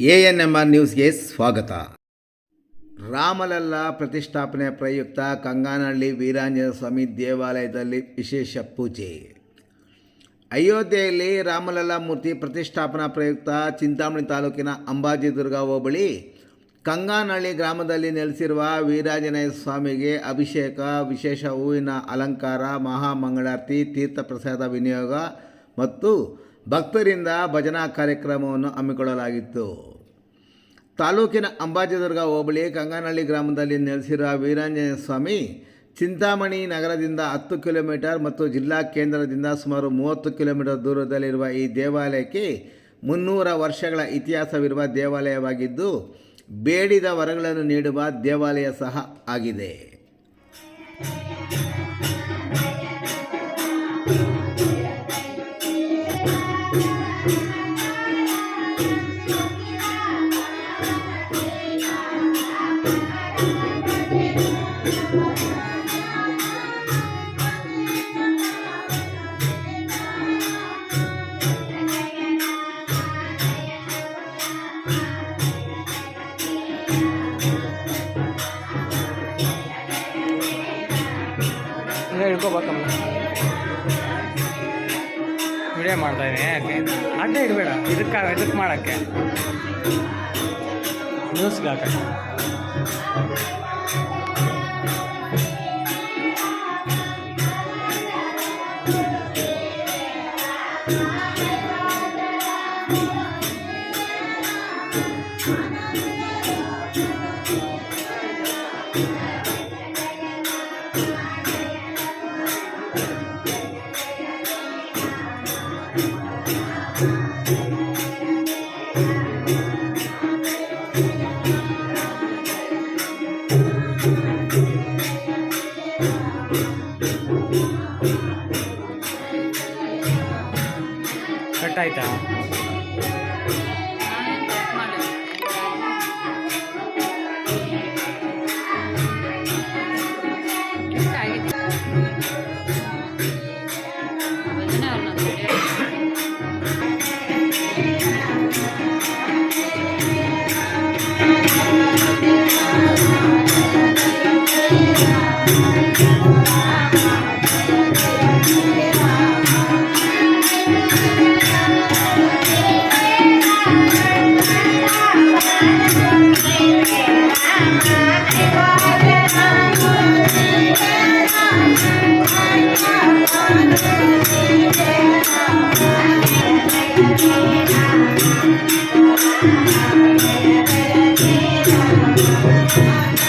A N M R ನ್ಯೂಸ್ಗೆ ಸ್ವಾಗತ. ರಾಮಲಲ್ಲ ಪ್ರತಿಷ್ಠಾಪನೆ ಪ್ರಯುಕ್ತ ಕಂಗಾನಹಳ್ಳಿ ವೀರಾಂಜನ ಸ್ವಾಮಿ ದೇವಾಲಯದಲ್ಲಿ ವಿಶೇಷ ಪೂಜೆ. ಅಯೋಧ್ಯೆಯಲ್ಲಿ ರಾಮಲಲ್ಲ ಮೂರ್ತಿ ಪ್ರತಿಷ್ಠಾಪನಾ ಪ್ರಯುಕ್ತ ಚಿಂತಾಮಣಿ ತಾಲೂಕಿನ ಅಂಬಾಜಿದುರ್ಗ ಹೋಬಳಿ, ಕಂಗಾನಹಳ್ಳಿ ಗ್ರಾಮದಲ್ಲಿ ನೆಲೆಸಿರುವ ವೀರಾಂಜನೇಯ ಸ್ವಾಮಿಗೆ ಅಭಿಷೇಕ, ವಿಶೇಷ ಹೂವಿನ ಅಲಂಕಾರ ಮಹಾಮಂಗಳಾರತಿ ತೀರ್ಥ ಪ್ರಸಾದ ವಿನಿಯೋಗ ಮತ್ತು ಭಕ್ತರಿಂದ ಭಜನಾ ಕಾರ್ಯಕ್ರಮವನ್ನು ಹಮ್ಮಿಕೊಳ್ಳಲಾಗಿತ್ತು. ತಾಲೂಕಿನ ಅಂಬಾಜಿದುರ್ಗ ಹೋಬಳಿ ಕಂಗನಹಳ್ಳಿ ಗ್ರಾಮದಲ್ಲಿ ನೆಲೆಸಿರುವ ವೀರಾಂಜನೇಯ ಸ್ವಾಮಿ ಚಿಂತಾಮಣಿ ನಗರದಿಂದ ಹತ್ತು ಕಿಲೋಮೀಟರ್ ಮತ್ತು ಜಿಲ್ಲಾ ಕೇಂದ್ರದಿಂದ ಸುಮಾರು ಮೂವತ್ತು ಕಿಲೋಮೀಟರ್ ದೂರದಲ್ಲಿರುವ ಈ ದೇವಾಲಯಕ್ಕೆ ಮುನ್ನೂರ ವರ್ಷಗಳ ಇತಿಹಾಸವಿರುವ ದೇವಾಲಯವಾಗಿದ್ದು, ಬೇಡಿದ ವರಗಳನ್ನು ನೀಡುವ ದೇವಾಲಯ ಸಹ ಆಗಿದೆ. ಹಿಂಗೆ ಹಿಡ್ಕೋಬೇಕಮ್ಮ ವಿಡಿಯೋ ಮಾಡ್ತಾ ಇದ್ದೀನಿ ಯಾಕೆ? ಅಡ್ಡ ಇಡಬೇಡ. ಇದಕ್ಕೆ ಇದಕ್ಕೆ ಮಾಡೋಕ್ಕೆ. ನ್ಯೂಸ್ಗೆ ಹಾಕಕ್ಕೆ. ಕಟ್ ಆಯ್ತಾ Thank you.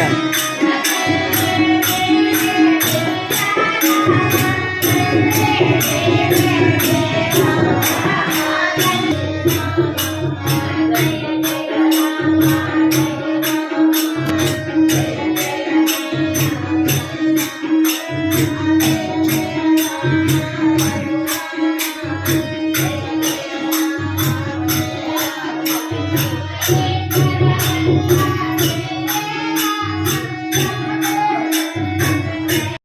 Okay.